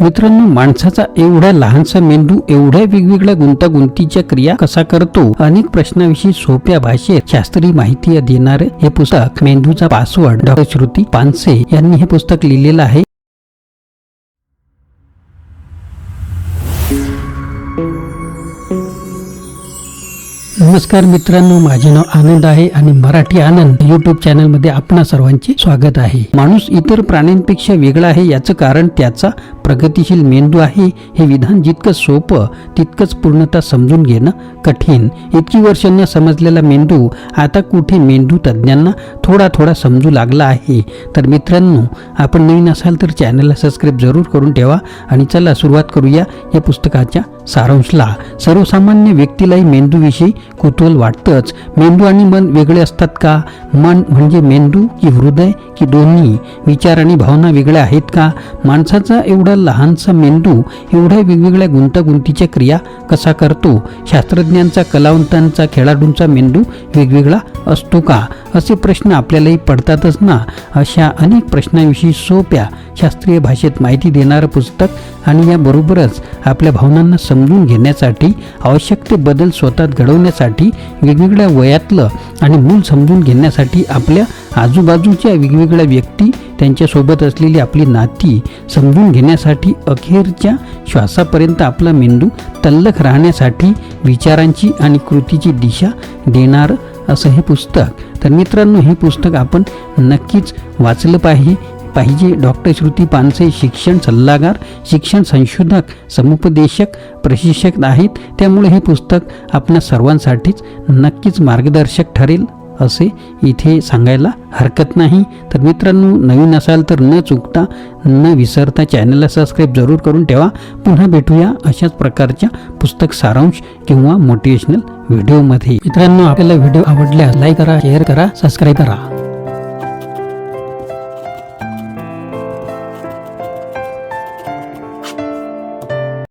मित्रांनो माणसाचा एवढा लहानसा मेंदू एवढ्या वेगवेगळ्या गुंतागुंतीच्या क्रिया कसा करतो? अनेक प्रश्नाविषयी सोप्या भाषेत शास्त्रीय माहिती देणारे हे पुस्तक मेंदूचा पासवर्ड डॉक्टर श्रुती पानसे यांनी हे पुस्तक लिहिलेलं आहे. नमस्कार मित्रांनो माझे नाव आनंद आहे आणि मराठी आनंद युट्यूब चॅनलमध्ये आपणा सर्वांचे स्वागत आहे. माणूस इतर प्राण्यांपेक्षा वेगळा आहे याचं कारण त्याचा प्रगतिशील मेंदू आहे हे विधान जितकं सोपं तितकंच पूर्णता समजून घेणं कठीण. इतकी वर्ष न समजलेला मेंदू आता कुठे मेंदू तज्ज्ञांना थोडा थोडा समजू लागला आहे. तर मित्रांनो आपण नवीन असाल तर चॅनलला सबस्क्राईब जरूर करून ठेवा आणि चला सुरुवात करूया या पुस्तकाच्या सारांशला. सर्वसामान्य व्यक्तीलाही मेंदूविषयी कुतूहल वाटतंच. मेंदू आणि मन वेगळे असतात का? मन म्हणजे मेंदू की हृदय की दोन्ही? विचार आणि भावना वेगळ्या आहेत का? माणसाचा एवढा लहानसा मेंदू एवढ्या वेगवेगळ्या गुंतागुंतीच्या क्रिया कसा करतो? शास्त्रज्ञांचा कलावंतांचा खेळाडूंचा मेंदू वेगवेगळा असतो का? असे प्रश्न आपल्यालाही पडतातच ना? अशा अनेक प्रश्नांविषयी सोप्या शास्त्रीय भाषेत माहिती देणारं पुस्तक आणि याबरोबरच आपल्या भावनांना समजून घेण्यासाठी आवश्यक ते बदल स्वतःत घडवण्यासाठी वेगवेगळ्या वयातलं आणि मूल समजून घेण्यासाठी आपल्या आजूबाजूच्या वेगवेगळ्या व्यक्ती त्यांच्यासोबत असलेली आपली नाती समजून घेण्यासाठी अखेरच्या श्वासापर्यंत आपला मेंदू तल्लख राहण्यासाठी विचारांची आणि कृतीची दिशा देणारं असं हे पुस्तक. तर मित्रांनो हे पुस्तक आपण नक्कीच वाचलं पाहिजे पाहिजे. डॉक्टर श्रुती पानसे शिक्षण सल्लागार शिक्षण संशोधक समुपदेशक प्रशिक्षक आहेत. त्यामुळे हे पुस्तक आपल्या सर्वांसाठीच नक्कीच मार्गदर्शक ठरेल. असे इथे सांगायला हरकत नाही. तर मित्रांनो नवीन असाल तर न चुकता न विसरता चॅनलला सबस्क्राईब जरूर करून ठेवा. पुन्हा भेटूया अशाच प्रकारच्या पुस्तक सारांश किंवा मोटिवेशनल व्हिडिओमध्ये. मित्रांनो आपल्याला व्हिडिओ आवडल्यास लाईक करा शेअर करा सबस्क्राईब करा.